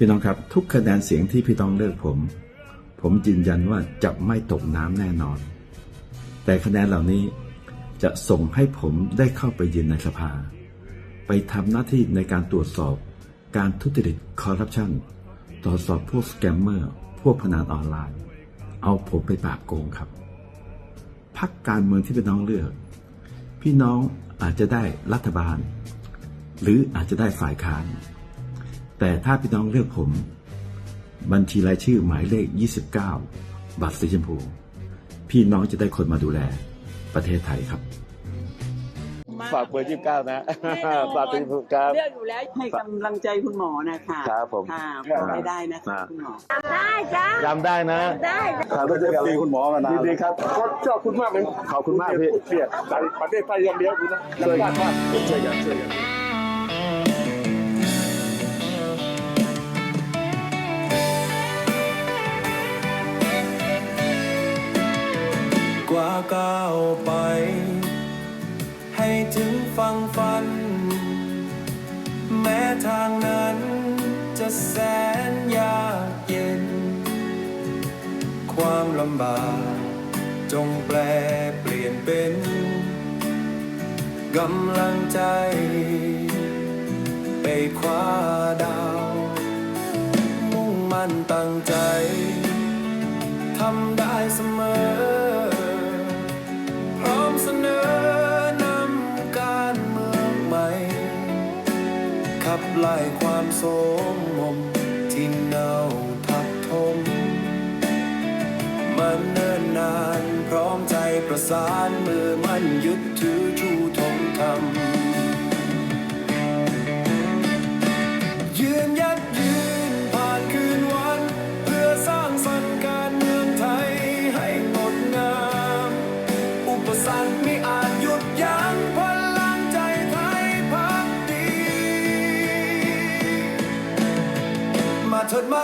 พี่น้องครับทุกคะแนนเสียงที่พี่น้องเลือกผม ผมยืนยันว่าจะไม่ตกน้ำแน่นอน แต่คะแนนเหล่านี้จะส่งให้ผมได้เข้าไปยืนในสภา ไปทำหน้าที่ในการตรวจสอบการทุจริตคอร์รัปชันตรวจสอบพวกสแกมเมอร์พวกพนันออนไลน์ เอาผมไปปราบโกงครับพักการเมืองที่พี่น้องเลือก พี่น้องอาจจะได้รัฐบาล หรืออาจจะได้ฝ่ายค้าน แต่ถ้าพี่น้องเลือกผม บัญชีรายชื่อหมายเลข 29 บัตรสีชมพู พี่น้องจะได้คนมาดูแลประเทศไทยครับ ฝากเบอร์ยี่สิบเก้านะฝากถึงถูกครับเลือกอยู่แล้วให้กำลังใจคุณหมอนะคะครับผม ค่ะขอให้ได้นะคะครับคุณหมอ ได้จ้าจำได้นะ ได้ครับเจอกันเลยคุณหมอมานานยินดีครับก็ชอบคุณมากเลยขอบคุณมากพี่เสียประเทศไทยอย่างเดียวคุณนะช่วยรักักนมากช่วยกันช่วยกัน กว่าก้าวไป ให้ถึงฟังฟัน แม้ทางนั้นจะแสนยากเย็น ความลำบากจงแปลเปลี่ยนเป็นกำลังใจ ไปคว้าดาว มุ่งมั่นตั้งใจทำได้ บไล่ความโสมมมที่เน่าทับทมมันเนิ่นนานพร้อมใจประสานมือมันยึดถือชูธงธรรม มา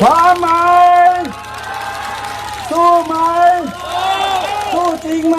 พร้อมไหมสู้ไหมสู้จริงไหม